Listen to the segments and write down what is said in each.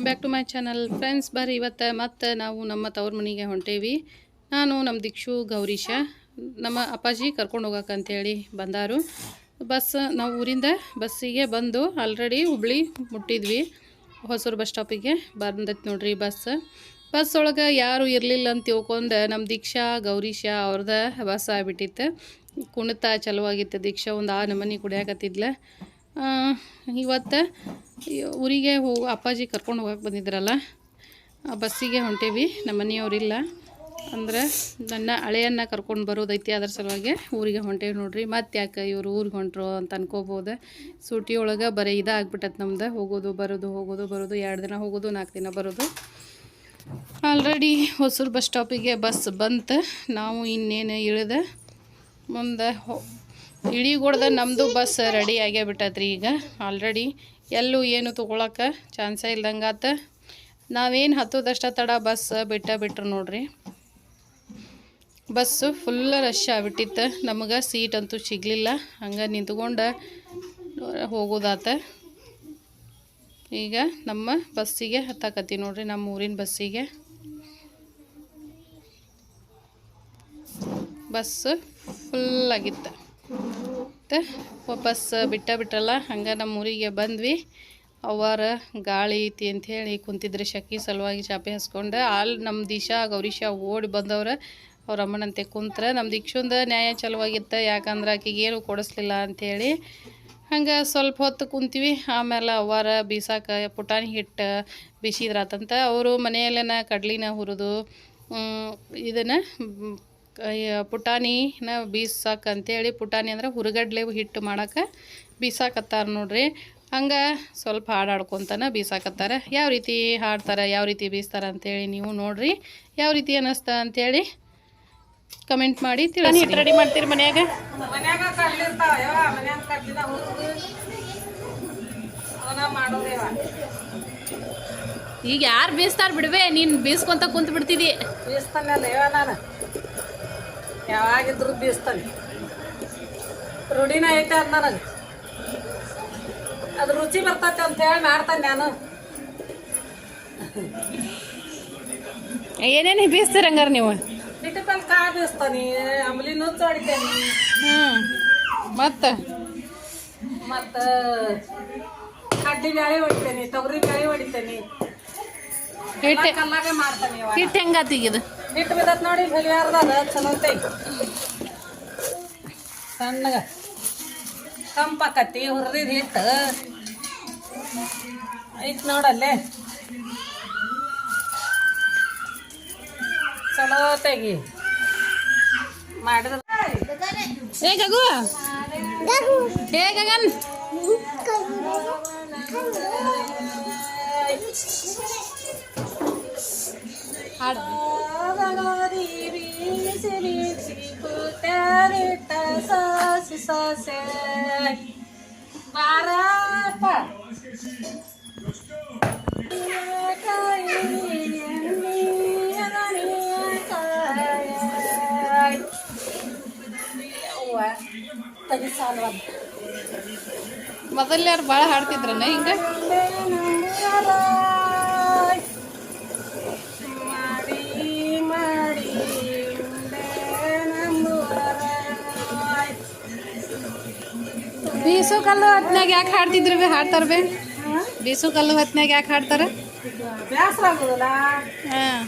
Welcome back to my channel friends ಬರ್ರಿ, ಇವತ್ತು ಮತ್ತೆ ನಾವು ನಮ್ಮ ತವ್ರ ಮನೆಗೆ ಹೊಂಟೇವಿ. ನಾನು ನಮ್ಮ ದೀಕ್ಷು ಗೌರೀಶ. ನಮ್ಮ ಅಪ್ಪಾಜಿ ಕರ್ಕೊಂಡು ಹೋಗಕ್ಕಂತೇಳಿ ಬಂದಾರು. ಬಸ್, ನಾವು ಊರಿಂದ ಬಸ್ಸಿಗೆ ಬಂದು ಆಲ್ರೆಡಿ ಹುಬ್ಳಿ ಮುಟ್ಟಿದ್ವಿ. ಹೊಸೂರು ಬಸ್ ಸ್ಟಾಪಿಗೆ ಬಂದೈತೆ ನೋಡ್ರಿ ಬಸ್. ಬಸ್ ಒಳಗೆ ಯಾರು ಇರಲಿಲ್ಲ ಅಂತ ತಿಳ್ಕೊಂಡು ನಮ್ಮ ದೀಕ್ಷಾ, ಗೌರೀಶ ಅವ್ರದ ಬಸ್ ಆಗಿಬಿಟ್ಟಿತ್ತು. ಕುಣಿತ ಚಲುವಾಗಿತ್ತು ದೀಕ್ಷಾ, ಒಂದು ಆ ನಮನಿ ಕುಡಿಯಾಕತ್ತಿದ್ಲ. ಇವತ್ತು ಊರಿಗೆ ಹೋಗು ಅಪ್ಪಾಜಿ ಕರ್ಕೊಂಡು ಹೋಗಕ್ಕೆ ಬಂದಿದ್ರಲ್ಲ ಬಸ್ಸಿಗೆ ಹೊಂಟೇವಿ. ನಮ್ಮ ಮನೆಯವ್ರಿಲ್ಲ ಅಂದ್ರೆ ನನ್ನ ಹಳೆಯನ್ನ ಕರ್ಕೊಂಡು ಬರೋದೈತಿ ಅದ್ರ ಸಲುವಾಗಿ ಊರಿಗೆ ಹೊಂಟೇವಿ ನೋಡ್ರಿ. ಮತ್ತೆ ಯಾಕೆ ಇವರು ಊರಿಗೆ ಹೊಂಟ್ರು ಅಂತ ಅನ್ಕೋಬೋದು. ಸೂಟಿ ಒಳಗೆ ಬರೀ ಇದಾಗ್ಬಿಟ್ಟತ್ ನಮ್ದು. ಹೋಗೋದು, ಬರೋದು ಹೋಗೋದು, ಬರೋದು, ಎರಡು ದಿನ ಹೋಗೋದು, ನಾಲ್ಕು ದಿನ ಬರೋದು. ಆಲ್ರೆಡಿ ಹೊಸೂರು ಬಸ್ ಸ್ಟಾಪಿಗೆ ಬಸ್ ಬಂತು. ನಾವು ಇನ್ನೇನು ಇಳಿದ ಮುಂದೆ ಹೋ ಇಳಿಗೊಡ್ದ ನಮ್ಮದು ಬಸ್ ರೆಡಿ ಆಗೇ ಬಿಟ್ಟತ್ರಿ ಈಗ. ಆಲ್ರೆಡಿ ಎಲ್ಲೂ ಏನು ತೊಗೊಳಕ್ಕೆ ಚಾನ್ಸೇ ಇಲ್ದಂಗೆ ಆತ. ನಾವೇನು ಹತ್ತೋದಷ್ಟ ತಡ ಬಸ್ ಬಿಟ್ಟ ಬಿಟ್ರು ನೋಡ್ರಿ. ಬಸ್ಸು ಫುಲ್ ರಶ್ ಆಗ್ಬಿಟ್ಟಿತ್ತು. ನಮಗೆ ಸೀಟ್ ಅಂತೂ ಸಿಗಲಿಲ್ಲ. ಹಂಗೆ ನಿಂತ್ಕೊಂಡು ಹೋಗೋದಾತ. ಈಗ ನಮ್ಮ ಬಸ್ಸಿಗೆ ಹತ್ತಾಕತ್ತಿ ನೋಡ್ರಿ, ನಮ್ಮ ಊರಿನ ಬಸ್ಸಿಗೆ. ಬಸ್ ಫುಲ್ ಆಗಿತ್ತು. ಮತ್ತು ವಾಪಸ್ ಬಿಟ್ಟ ಬಿಟ್ರಲ್ಲ, ಹಂಗೆ ನಮ್ಮ ಊರಿಗೆ ಬಂದ್ವಿ. ಅವ್ವಾರ ಗಾಳಿ ಐತಿ ಅಂಥೇಳಿ ಕುಂತಿದ್ರೆ ಶಕಿ ಸಲುವಾಗಿ ಚಾಪೆ ಹಸ್ಕೊಂಡು. ಆಲ್ ನಮ್ಮ ದಿಶಾ, ಗೌರೀಶ ಓಡಿ ಬಂದವ್ರೆ. ಅವ್ರ ಅಮ್ಮನಂತೆ ಕುಂತ್ರೆ ನಮ್ಮ ದೀಕ್ಷುಂದ ನ್ಯಾಯ ಚಲುವಾಗಿತ್ತು, ಯಾಕಂದ್ರೆ ಆಕೆಗೆ ಏನು ಕೊಡಿಸ್ಲಿಲ್ಲ ಅಂಥೇಳಿ ಹಂಗೆ ಸ್ವಲ್ಪ ಹೊತ್ತು ಕುಂತೀವಿ. ಆಮೇಲೆ ಅವ್ವಾರ ಬೀಸಾಕ ಪುಟಾಣಿ ಹಿಟ್ಟು ಬೀಸಿದ್ರಾತಂತ. ಅವರು ಮನೆಯಲ್ಲೇನ ಕಡ್ಲಿನ ಹುರಿದು ಇದನ್ನು ಪುಟಾಣಿನ ಬೀಸಾಕ ಅಂತೇಳಿ ಪುಟಾಣಿ ಅಂದ್ರೆ ಹುರುಗಡ್ಲೆ ಹಿಟ್ಟು ಮಾಡೋಕೆ ಬೀಸಾಕತ್ತಾರ ನೋಡ್ರಿ. ಹಂಗೆ ಸ್ವಲ್ಪ ಹಾಡು ಹಾಡ್ಕೊತಾನೆ ಬೀಸಾಕತ್ತಾರೆ. ಯಾವ ರೀತಿ ಹಾಡ್ತಾರೆ ಯಾವ ರೀತಿ ಬೀಸ್ತಾರೆ ಅಂತೇಳಿ ನೀವು ನೋಡ್ರಿ. ಯಾವ ರೀತಿ ಅನ್ನಿಸ್ತಾ ಅಂತೇಳಿ ಕಮೆಂಟ್ ಮಾಡಿ ತಿಳಿಸಿ ರೆಡಿ ಮಾಡ್ತೀರಿ ಮನ್ಯಾಗ? ಈಗ ಯಾರು ಬೀಸ್ತಾರ ಬಿಡ್ವೆ ನೀನು ಬೀಸ್ಕೊಂತ ಕುಂತ ಬಿಡ್ತಿದಿ. ನಾನು. ಯಾವಾಗಿದ್ರು ಬೀಸ್ತಾನೆ ರೂಢಿನ ಐತೆ ಅದ್ ನನಗೆ. ಅದು ರುಚಿ ಬರ್ತೈತೆ ಅಂತ ಹೇಳಿ ಮಾಡ್ತಾನೆ ನಾನು. ಏನೇನು ಬೀಸ್ತೀರ ಹಂಗಾರ ನೀವು? ಬಿಟ್ಟಿಪಲ್ ಕಾ ಬೀಸ್ತಾನೆ ಅಂಬ್ಲಿ ನುಚ್ಚು ಹೊಡಿತೇನೆ ಹ್ಞೂ ಮತ್ತು? ಮತ್ತು ಕಡ್ಡಿ ಬ್ಯಾಳಿ ಹೊಡಿತೇನೆ ತೊಗರಿ ಬ್ಯಾಳಿ ಹೊಡಿತೇನೆ. ಹಿಟ್ಟು ಕಲ್ಲಾಗ ಮಾಡ್ತಾನೆ ಹಿಟ್ಟು ಹೆಂಗಾತಿಗಿದು ಹಿಟ್ಟು ಬಿದ್ದತ್ ನೋಡಿ ಹಲಿಯಾರ್ದಾಗ ಚಲೋ ಐತಿ. ಸಣ್ಣಗ. ತಂಪಾಕತಿ ಹುರಿದ ಹಿಟ್ಟು ಐತ್ ನೋಡಲ್ಲೇ. ಚಲೋ ತೆಗಿ ಮಾಡಿದ ಏ ಹಾಡು ಆದಗಾದಿ ಬೀಸಿ ಬೀಸಿ ಕೂತ್ಯಾರಿಟ್ಟ ಸಾಸಿ ಸಾಸೆ ಬಾರಪ್ಪ ಕಾಯಿ ಎಣ್ಣೆ ಕಾಯಿ ಅವ್ವ ತಗಿ ಸಾಲ್ವ ಮೊದಲು ಯಾರು ಭಾಳ ಹಾಡ್ತಿದ್ರನ ಹಿಂಗೆ ಬೀಸು ಕಲ್ಲು ಹೊತ್ನಾಗ ಯಾಕೆ ಹಾಡ್ತಿದ್ರು ಬಿ ಹಾಡ್ತಾರ ಬೇ ಹ? ಬೀಸು ಕಲ್ಲು ಹೊತ್ನಾಗ ಯಾಕೆ ಹಾಡ್ತಾರ ಬ್ಯಾಸ್ರ ಆಗುದಲ್ಲ ಹಾಂ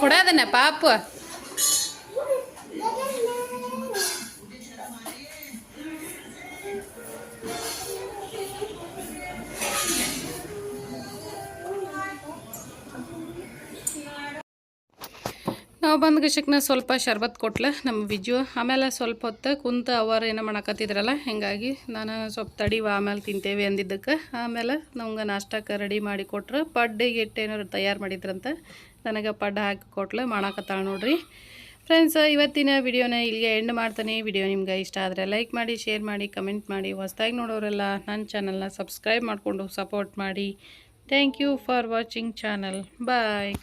ಕೊಡೋದನ್ನ ಪಾಪ ನಾವು ಬಂದ ಗಶಕ್ನ ಸ್ವಲ್ಪ ಶರ್ಬತ್ ಕೊಟ್ಲ, ನಮ್ಮ ವಿಜು. ಆಮೇಲೆ ಸ್ವಲ್ಪ ಹೊತ್ತು ಕುಂತ ಅವರು ಏನೋ ಮಾಡಕತ್ತಿದ್ರಲ್ಲ, ಹೀಗಾಗಿ ನಾನು ಸ್ವಲ್ಪ ತಡಿವ ಆಮೇಲೆ ತಿಂತೇವೆ ಅಂದಿದ್ದಕ್ಕೆ. ಆಮೇಲೆ ನಮ್ಗೆ ನಾಷ್ಟಕ್ಕೆ ರೆಡಿ ಮಾಡಿ ಕೊಟ್ರು. ಪಡ್ಡಿಗೆ ಏನಾರು ತಯಾರು ಮಾಡಿದ್ರಂತ ನನಗೆ ಪಡ್ಡ ಹಾಕಿ ಕೊಟ್ಲು ಮಾಡಾಕತ್ತಾಳೆ ನೋಡ್ರಿ. ಫ್ರೆಂಡ್ಸ್ ಇವತ್ತಿನ ವಿಡಿಯೋನ ಇಲ್ಲಿಗೆ ಎಂಡ್ ಮಾಡ್ತಾನೆ. ವಿಡಿಯೋ ನಿಮ್ಗೆ ಇಷ್ಟ ಆದರೆ ಲೈಕ್ ಮಾಡಿ ಶೇರ್ ಮಾಡಿ ಕಮೆಂಟ್ ಮಾಡಿ. ಹೊಸ್ದಾಗಿ ನೋಡೋರೆಲ್ಲ ನನ್ನ ಚಾನಲ್ನ ಸಬ್ಸ್ಕ್ರೈಬ್ ಮಾಡಿಕೊಂಡು ಸಪೋರ್ಟ್ ಮಾಡಿ. Thank you for watching channel bye